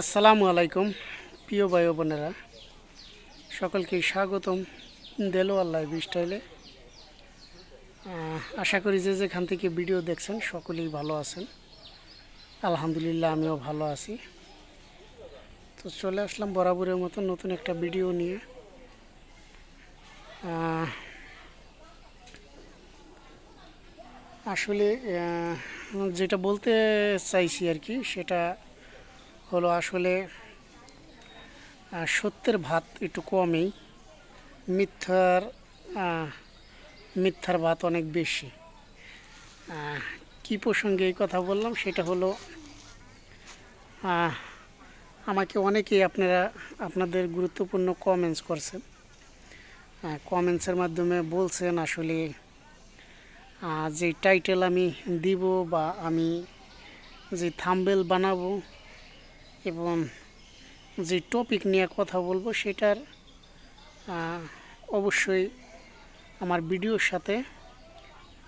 আসসালামু আলাইকুম, প্রিয় ভাই বোনেরা। সকলকে স্বাগতম দেলোয়ার লাইভ স্টাইলে আশা করি যে যেখান থেকে ভিডিও দেখছেন সকলেই ভালো আছেন। আলহামদুলিল্লাহ, আমিও ভালো আছি। তো চলে আসলাম বরাবরের মতো নতুন একটা ভিডিও নিয়ে। আসলে যেটা বলতে চাইছি আর কি, সেটা হলো আসলে সত্যের ভাত একটু কমই, মিথ্যার মিথ্যার ভাত অনেক বেশি। কি প্রসঙ্গে এই কথা বললাম, সেটা হলো আমাকে অনেকেই আপনারা, আপনাদের গুরুত্বপূর্ণ কমেন্টস করছেন। কমেন্টসের মাধ্যমে বলছেন আসলে যে টাইটেল আমি দিব বা আমি যে থাম্বেল বানাবো এবং যে টপিক নিয়ে কথা বলব সেটার অবশ্যই আমার ভিডিওর সাথে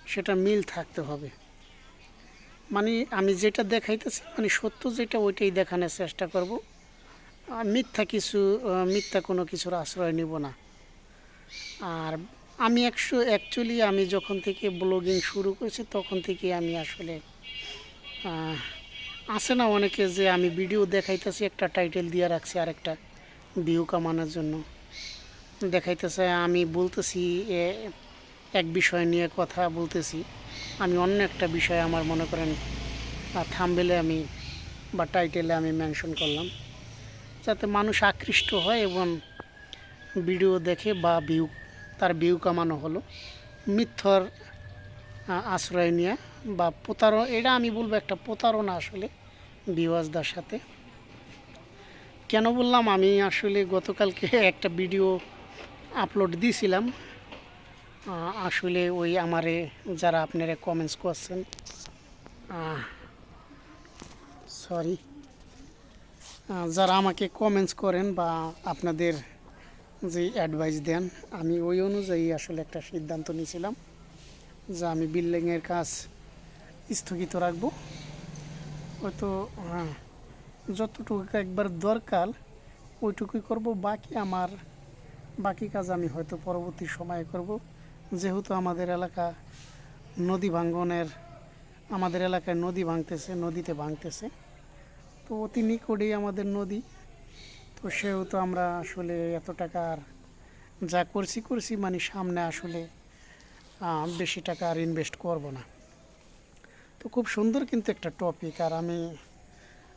সেটা মিল থাকতে হবে। মানে আমি যেটা দেখাইতেছি মানে সত্য যেটা ওইটাই দেখানোর চেষ্টা করব। মিথ্যা কিছু মিথ্যা কোনো কিছুর আশ্রয় নিব না। আর আমি একশো অ্যাকচুয়ালি আমি যখন থেকে ব্লগিং শুরু করেছি, তখন থেকে আমি আসলে আছে না অনেকে যে আমি ভিডিও দেখাইতেছি, একটা টাইটেল দিয়ে রাখছি আর একটা ভিউ কামানোর জন্য। দেখাইতেছে, আমি বলতেছি এক বিষয় নিয়ে কথা বলতেছি। আমি অন্য একটা বিষয় আমার মনে করেন থামবেলে আমি বা টাইটেলে আমি মেনশন করলাম। যাতে মানুষ আকৃষ্ট হয় এবং ভিডিও দেখে বা ভিউ তার ভিউ কামানো হলো। মিথ্যর আশ্রয় নিয়ে বা প্রতারণা, এটা আমি বলব একটা প্রতারণা আসলে বিওয়াজদার সাথে। কেন বললাম? আমি আসলে গতকালকে একটা ভিডিও আপলোড দিয়েছিলাম। আসলে ওই আমারে যারা আপনারা কমেন্টস করছেন সরি যারা আমাকে কমেন্টস করেন বা আপনাদের যে অ্যাডভাইস দেন, আমি ওই অনুযায়ী আসলে একটা সিদ্ধান্ত নিয়েছিলাম যে আমি বিল্ডিংয়ের কাজ স্থগিত রাখব। হয়তো হ্যাঁ যতটুকু একবার দরকার ওইটুকুই করব, বাকি আমার বাকি কাজ আমি হয়তো পরবর্তী সময়ে করব। যেহেতু আমাদের এলাকা নদী ভাঙ্গনের, আমাদের এলাকায় নদী ভাঙতেছে, নদীতে ভাঙতেছে। তো অতি নিকটেই আমাদের নদী। তো সেহেতু আমরা আসলে এত টাকা আর যা করছি করছি মানে সামনে আসলে বেশি টাকা আর ইনভেস্ট করব না। তো খুব সুন্দর কিন্তু একটা টপিক আর আমি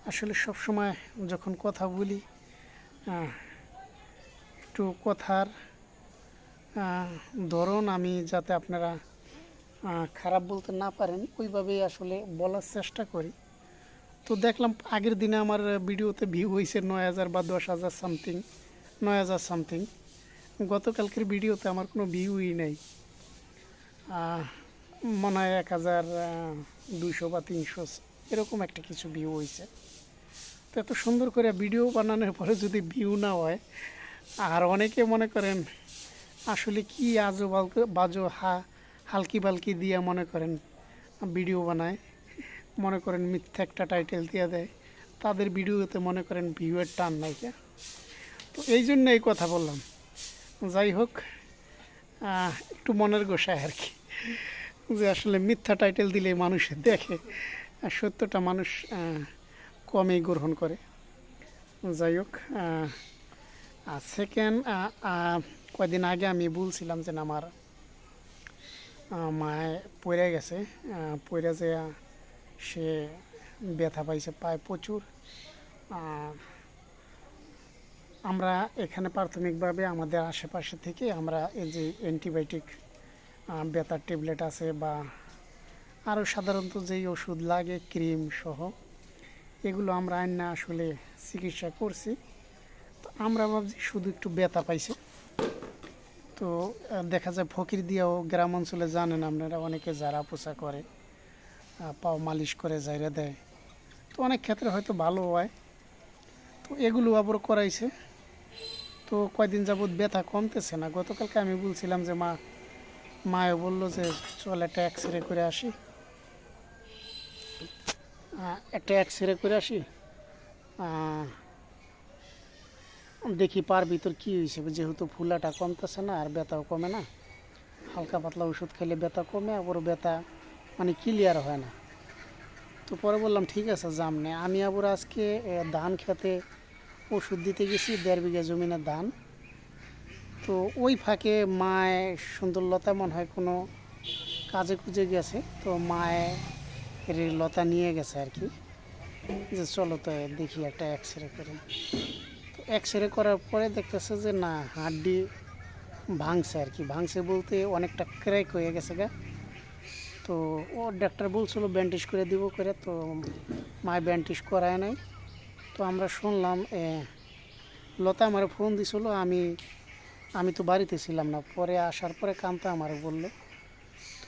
আসলে সব সময় যখন কথা বলি একটু কথার ধরন আমি যাতে আপনারা খারাপ বলতে না পারেন, ওইভাবেই আসলে বলার চেষ্টা করি। তো দেখলাম আগের দিনে আমার ভিডিওতে ভিউ হয়েছে নয় হাজার বা দশ হাজার সামথিং নয় হাজার সামথিং গতকালকের ভিডিওতে আমার কোনো ভিউই নেই। মনে হয় এক হাজার দুশো বা তিনশো, এরকম একটা কিছু ভিউ হয়েছে তো এত সুন্দর করে ভিডিও বানানোর পরে যদি ভিউ না হয়, আর অনেকে মনে করেন, আসলে কি আজো বালক- বাজো হা হালকি বালকি দিয়ে মনে করেন ভিডিও বানায়। মনে করেন মিথ্যা একটা টাইটেল দিয়ে দেয়, তাদের ভিডিওতে মনে করেন ভিউয়ের টান নাইকা তো এই জন্য এই কথা বললাম। যাই হোক একটু মনের গোসায় আর কি। যে আসলে মিথ্যা টাইটেল দিলে মানুষ দেখে সত্যটা মানুষ কমই গ্রহণ করে। যাই হোক সেকেন্ড কয়দিন আগে আমি বলছিলাম যে আমার মায় পড়ে গেছে পড়ে যে সে ব্যথা পাইছে, পায় প্রচুর। আমরা এখানে প্রাথমিকভাবে আমাদের আশেপাশে থেকে আমরা এই যে অ্যান্টিবায়োটিক ব্যথার ট্যাবলেট আছে বা আরও সাধারণত যেই ওষুধ লাগে, ক্রিম সহ, এগুলো আমরা আইনা আসলে চিকিৎসা করছি। তো আমরা ভাবছি শুধু একটু ব্যথা পাইছে। তো দেখা যায় ফকির দিয়েও গ্রাম অঞ্চলে জানেন আপনারা, অনেকে যারা পোষা করে। পাও মালিশ করে জায়গা দেয়। তো অনেক ক্ষেত্রে হয়তো ভালো হয়। তো এগুলো আবার করাইছে। তো কয়দিন যাবৎ ব্যথা কমতেছে না। গতকালকে আমি বলছিলাম যে মা মায়ে বলল যে চল একটা এক্স রে করে আসি। একটা এক্স রে করে আসি। দেখি পার ভিতর কী হয়েছে যেহেতু ফুলাটা কমতেছে না আর ব্যথাও কমে না। হালকা পাতলা ওষুধ খেলে ব্যথা কমে আবার ব্যথা মানে ক্লিয়ার হয় না। তো পরে বললাম, ঠিক আছে জামনে আমি আবার আজকে ধান খেতে ওষুধ দিতে গেছি, দেড় বিঘা জমিনের ধান। তো ওই ফাঁকে মায় সুন্দরলতা মনে হয় কোনো কাজে কুজে গেছে, তো মায়ে এর লতা নিয়ে গেছে আর কি। যে চলো তো দেখি একটা এক্স রে করে। তো এক্স রে করার পরে দেখতেছে যে না, হাড্ডি ভাঙছে আর কি। ভাঙছে বলতে অনেকটা ক্র্যাক হয়ে গেছে গা। তো ও ডাক্তার বলছিল ব্যান্ডেজ করে দিব করে, তো মায় ব্যান্ডেজ করায় নাই। তো আমরা শুনলাম লতা আমার ফোন দিছিল, আমি আমি তো বাড়িতে ছিলাম না। পরে আসার পরে কান্তা আমার বলল।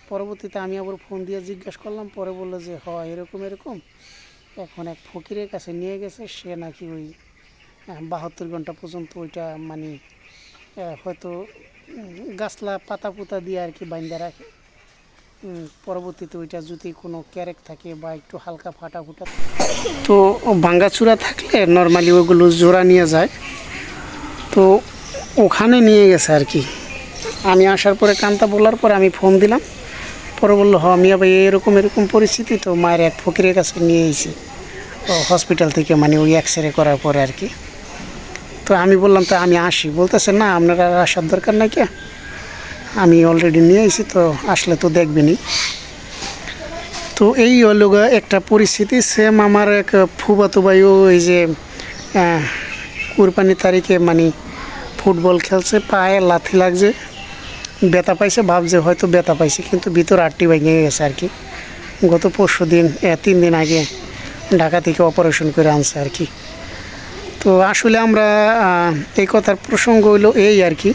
পরবর্তীতে আমি আবার ফোন দিয়ে জিজ্ঞেস করলাম, পরে বলল যে হ এরকম এরকম। এখন এক ফকিরের কাছে নিয়ে গেছে, সে নাকি ওই বাহাত্তর ঘণ্টা পর্যন্ত ওইটা মানে হয়তো গাছলা পাতা পুতা দিয়ে আর কি বাইন্দা রাখে। পরবর্তীতে ওইটা যদি কোনো ক্যারেক থাকে বা একটু হালকা ফাটা ফুটা। তো ভাঙ্গাচুরা থাকলে নর্মালি ওগুলো জোড়া নিয়ে যায়। তো ওখানে নিয়ে গেছে আর কি। আমি আসার পরে কান্তা বলার পরে আমি ফোন দিলাম। পরে বলল, হ আমি আবার এরকম এরকম পরিস্থিতি তো মায়ের এক ফকিরের কাছে নিয়ে এসেছি। হসপিটাল থেকে মানে ওই এক্স রে করার পরে আর কি। তো আমি বললাম, তো আমি আসি। বলতেছে, না, আপনার আসার দরকার নাই কে? আমি অলরেডি নিয়ে এসেছি তো আসলে তো দেখবেনই। তো এই হলো একটা পরিস্থিতি সেম আমার এক ফুবাতো ভাইও এই যে কুরবানি তারিখে মানে ফুটবল খেলছে, পায়ে লাথি লাগছে, ব্যথা পাইছে, ভাবছে হয়তো ব্যথা পাইছে, কিন্তু ভিতর আটটি ভেঙে গেছে আর কি। গত পরশু দিন তিন দিন আগে ঢাকা থেকে অপারেশন করে আনছে আর কি। তো আসলে আমরা এই কথার প্রসঙ্গ হইল এই আর কি।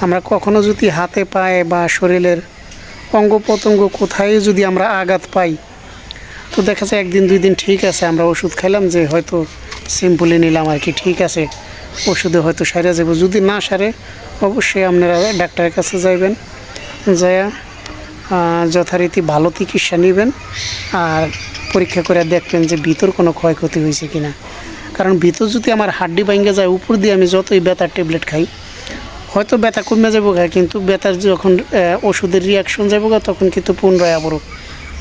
আমরা কখনো যদি হাতে পায়ে বা শরীরের অঙ্গ প্রত্যঙ্গ কোথায় যদি আমরা আঘাত পাই তো দেখা যায় একদিন দুই দিন ঠিক আছে আমরা ওষুধ খাইলাম যে হয়তো সিম্পলি নিলাম আর কি ঠিক আছে ওষুধে হয়তো সারে যাব যদি না সারে অবশ্যই আপনারা ডাক্তারের কাছে যাইবেন আহ, যথারীতি ভালো চিকিৎসা নেবেন আর পরীক্ষা করে দেখবেন যে ভিতর কোনো ক্ষয়ক্ষতি হয়েছে কিনা। কারণ ভিতর যদি আমার হাড্ডি ভাঙ্গে যায় উপর দিয়ে আমি যতই ব্যথার ট্যাবলেট খাই হয়তো ব্যথা কমে যাব গা, কিন্তু ব্যথার যখন ওষুধের রিয়াকশন যাব গা, তখন কিন্তু পুনরায় আবারও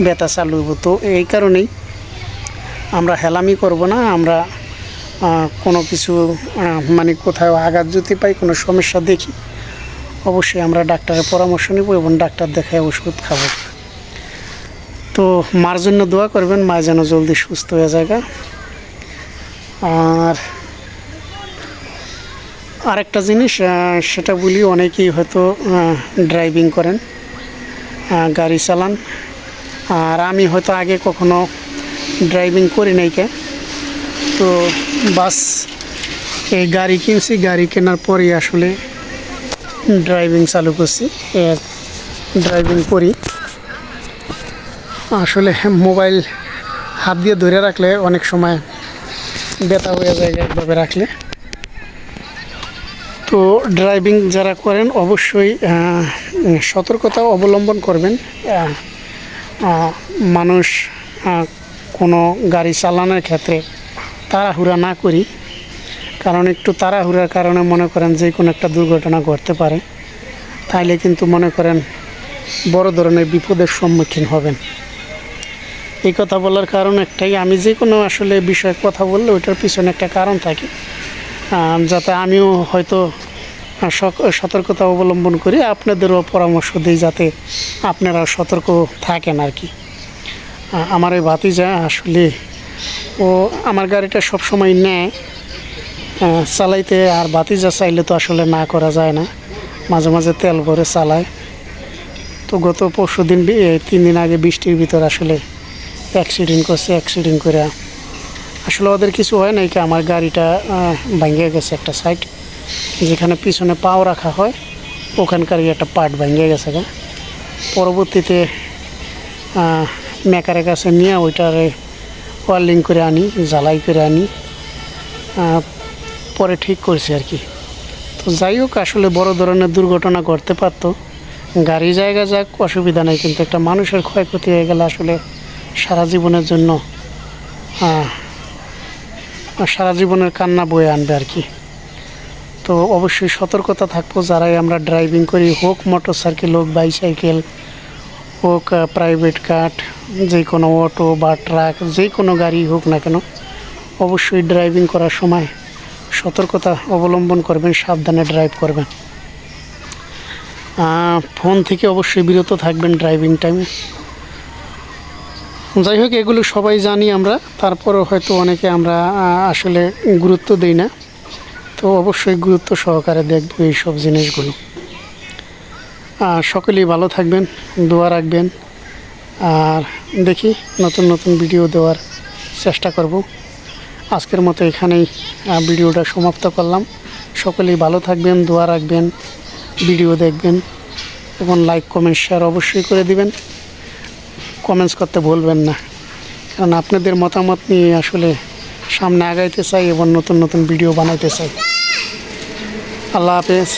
ব্যথা চালু হইব। তো এই কারণেই আমরা হেলামি করব না, আমরা কোনো কিছু মানে কোথাও আঘাত যদি পাই, কোনো সমস্যা দেখি, অবশ্যই আমরা ডাক্তারের পরামর্শ নিব এবং ডাক্তার দেখায় ওষুধ খাব। তো মার জন্য দোয়া করবেন, মা যেন জলদি সুস্থ হয়ে যায়গা আর আরেকটা জিনিস সেটা বলি, অনেকেই হয়তো ড্রাইভিং করেন গাড়ি চালান। আর আমি হয়তো আগে কখনো ড্রাইভিং করি নাই কে। তো বাস, এই গাড়ি কিনছি, গাড়ি কেনার পরেই আসলে ড্রাইভিং চালু করছি ড্রাইভিং করি। আসলে মোবাইল হাত দিয়ে ধরে রাখলে অনেক সময় ব্যথা হয়ে যায় একভাবে রাখলে। তো ড্রাইভিং যারা করেন, অবশ্যই সতর্কতা অবলম্বন করবেন। মানুষ কোনো গাড়ি চালানোর ক্ষেত্রে তাড়াহুড়া না করি। কারণ একটু তাড়াহুড়ার কারণে মনে করেন যে কোনো একটা দুর্ঘটনা ঘটতে পারে। তাইলে কিন্তু মনে করেন বড় ধরনের বিপদের সম্মুখীন হবেন। এই কথা বলার কারণ একটাই, আমি যে কোনো আসলে বিষয়ে কথা বললে ওইটার পিছনে একটা কারণ থাকে। যাতে আমিও হয়তো সতর্কতা অবলম্বন করি আপনাদেরও পরামর্শ দিই যাতে আপনারা সতর্ক থাকেন আর কি। আমার ওই ভাতিজা আসলে ও আমার গাড়িটা সব সময় নেয় চালাইতে, আর ভাতিজা চাইলে তো আসলে না করা যায় না। মাঝে মাঝে তেল ভরে চালায়। তো গত পরশু দিন তিন দিন আগে বৃষ্টির ভিতর আসলে অ্যাক্সিডেন্ট করছে অ্যাক্সিডেন্ট করে আসলে ওদের কিছু হয় নাই কি, আমার গাড়িটা ভাঙিয়ে গেছে একটা সাইড যেখানে পিছনে পাও রাখা হয়, ওখানকার একটা পার্ট ভেঙে গেছে গা। পরবর্তীতে মেকারের কাছে নিয়ে ওইটারে ওয়ার্লিং করে আনি, জ্বালাই করে আনি পরে ঠিক করছি আর কি। তো যাই হোক, আসলে বড় ধরনের দুর্ঘটনা ঘটতে পারতো। গাড়ি জায়গা যাক, অসুবিধা নেই, কিন্তু একটা মানুষের ক্ষয়ক্ষতি হয়ে গেলে আসলে সারা জীবনের জন্য সারা জীবনের কান্না বয়ে আনবে আর কি। তো অবশ্যই সতর্কতা থাকব। যারাই আমরা ড্রাইভিং করি, হোক মোটর সাইকেল হোক বাইসাইকেল হোক প্রাইভেট কার যে কোনো অটো বা ট্রাক যে কোনো গাড়ি হোক না কেন, অবশ্যই ড্রাইভিং করার সময় সতর্কতা অবলম্বন করবেন, সাবধানে ড্রাইভ করবেন। ফোন থেকে অবশ্যই বিরত থাকবেন ড্রাইভিং টাইমে যাই হোক, এগুলো সবাই জানি আমরা, তারপরও হয়তো অনেকে আমরা আসলে গুরুত্ব দিই না। তো অবশ্যই গুরুত্ব সহকারে দেখব এইসব জিনিসগুলো। সকলেই ভালো থাকবেন, দোয়া রাখবেন, আর দেখি নতুন নতুন ভিডিও দেওয়ার চেষ্টা করব। আজকের মতো এখানেই ভিডিওটা সমাপ্ত করলাম। সকলেই ভালো থাকবেন, দোয়া রাখবেন, ভিডিও দেখবেন এবং লাইক কমেন্ট শেয়ার অবশ্যই করে দিবেন। কমেন্টস করতে ভুলবেন না। কারণ আপনাদের মতামত নিয়ে আসলে সামনে আগাইতে চাই এবং নতুন নতুন ভিডিও বানাইতে চাই। আল্লাহ হাফেজ।